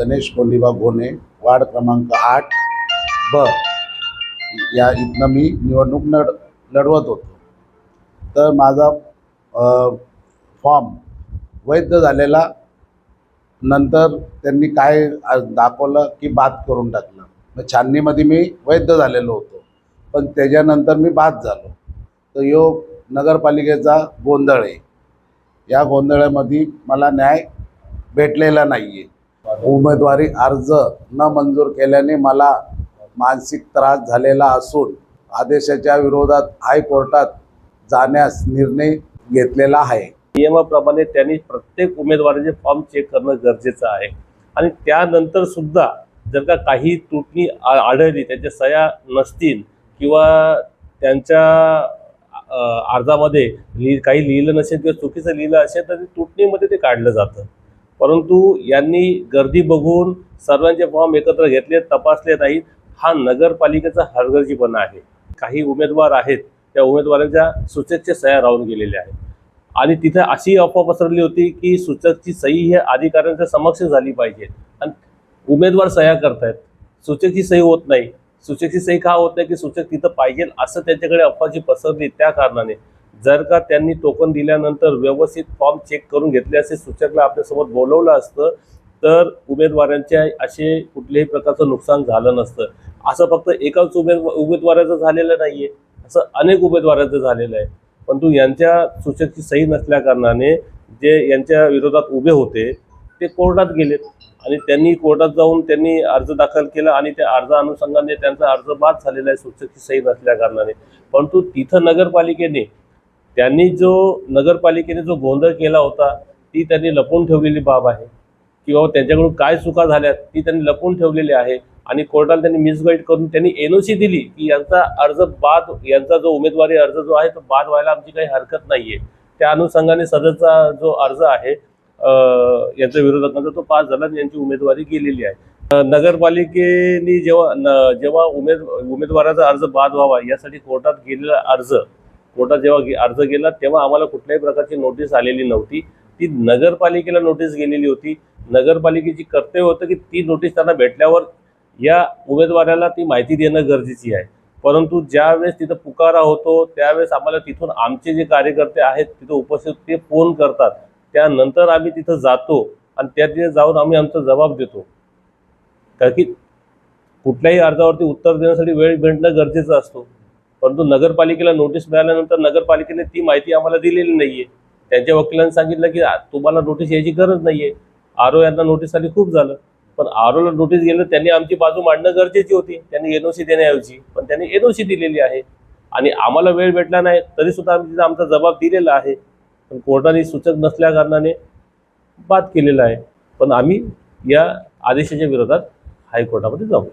Ganesh Kondiba Ghone ward क्रमांक आठ ब. या इथनं मी निवडणूक लढ लढवत होतो. तर माझा फॉर्म वैध झालेला नंतर त्यांनी काय दाखवलं की बाद करून टाकलं. मग छाननीमध्ये मी वैध झालेलो होतो. पण त्याच्यानंतर मी बाद झालो. तर यो नगरपालिकेचा गोंधळ आहे. या गोंधळामध्ये मला न्याय भेटलेला नाही आहे उमेदवारी अर्ज न मंजूर केल्याने मला मानसिक त्रास झालेला असून आदेशाच्या विरोधात हायकोर्टात जाण्यास निर्णय घेतलेला आहे. नियमाप्रमाणे त्यांनी प्रत्येक उमेदवाराचे फॉर्म चेक करणं गरजेचं आहे. आणि त्यानंतर सुद्धा जर का काही तुटणी आ- आढळली त्यांच्या सह्या नसतील किंवा त्यांच्या अर्जामध्ये लिहि काही लिहिलं नसेल किंवा चुकीचं लिहिलं असेल तर ते तुटणीमध्ये ते काढलं जातं. परंतु यांनी गर्दी बघून सर्वांचे फॉर्म एकत्र घेतले तपासले नाहीत. हा नगरपालिकेचा हलगर्जीपणा आहे. काही उमेदवार आहेत त्या उमेदवारांच्या सूचकच्या सह्या राहून गेलेल्या आहेत. आणि तिथे अशी अफवा पसरली होती की सूचकची सही ही अधिकाऱ्यांच्या समक्ष झाली पाहिजे. आणि उमेदवार सह्या करतायत. सूचकची सही होत नाही. सूचकची सही का होत नाही की सूचक तिथं पाहिजे असं त्यांच्याकडे अफवाची पसरली त्या कारणाने. जर का त्यांनी टोकन दिल्यानंतर व्यवस्थित फॉर्म चेक करून घेतले असे सूचकला आपल्यासोबत बोलवलं असतं तर उमेदवारांच्या असे कुठल्याही प्रकारचं नुकसान झालं नसतं. असं फक्त एकाच उमेदवा उमेदवाराचं झालेलं नाही आहे असं अनेक उमेदवारांचं झालेलं आहे. परंतु यांच्या सूचकची सही नसल्या कारणाने जे यांच्या विरोधात उभे होते ते कोर्टात गेलेत. आणि त्यांनी कोर्टात जाऊन त्यांनी अर्ज दाखल केला आणि त्या अर्जा अनुषंगाने त्यांचा अर्ज बाद झालेला आहे सूचकची सही नसल्या कारणाने. परंतु तिथं नगरपालिकेने त्यांनी जो नगरपालिकेने जो गोंधळ केला होता ती त्यांनी लपवून ठेवलेली बाब आहे. किंवा त्यांच्याकडून काय चुका झाल्यात ती त्यांनी लपवून ठेवलेली आहे. आणि कोर्टाला त्यांनी मिसगाईड करून त्यांनी एन ओ सी दिली की यांचा अर्ज बाद यांचा जो उमेदवारी अर्ज जो आहे तो बाद व्हायला आमची काही हरकत नाहीये. त्या अनुषंगाने सदरचा जो अर्ज आहे यांच्या विरोधकांचा म्हणजे तो पास झाला आणि यांची उमेदवारी गेलेली आहे. नगरपालिकेने जेव्हा न- जेव्हा उमेद उमेदवाराचा अर्ज बाद व्हावा यासाठी कोर्टात गेलेला अर्ज कोर्टात जेव्हा अर्ज गेला तेव्हा आम्हाला कुठल्याही प्रकारची नोटीस आलेली नव्हती. ती नगरपालिकेला नोटीस गेलेली होती. नगरपालिकेची कर्तव्य होतं की ती नोटीस त्यांना भेटल्यावर या उमेदवाराला ती माहिती देणं गरजेची आहे. परंतु ज्यावेळेस तिथं पुकारा होतो त्यावेळेस आम्हाला तिथून आमचे जे कार्यकर्ते आहेत तिथं उपस्थित ते फोन करतात. त्यानंतर आम्ही तिथं जातो आणि त्या तिथे जाऊन आम्ही आमचा जबाब देतो. कारण की कुठल्याही अर्जावरती उत्तर देण्यासाठी वेळ भेटणं गरजेचं असतो. परंतु नगरपालिकेला नोटीस मिळाल्यानंतर नगरपालिकेने ती माहिती आम्हाला दिलेली नाहीये. त्यांच्या वकिलांनी सांगितलं की तुम्हाला नोटीस यायची गरज नाहीये. ओ यांना नोटीस आली खूप झालं. पण आर ओला नोटीस गेलं त्यांनी आमची बाजू मांडणं गरजेची होती. त्यांनी एनओसी देण्याऐवजी. पण त्यांनी एनओसी दिलेली आहे. आणि आम्हाला वेळ भेटला नाही तरी सुद्धा आम्ही तिथं आमचा जबाब दिलेला आहे. पण कोर्टाने सूचक नसल्या कारणाने बाद केलेला आहे. पण आम्ही या आदेशाच्या विरोधात हायकोर्टामध्ये जाऊ.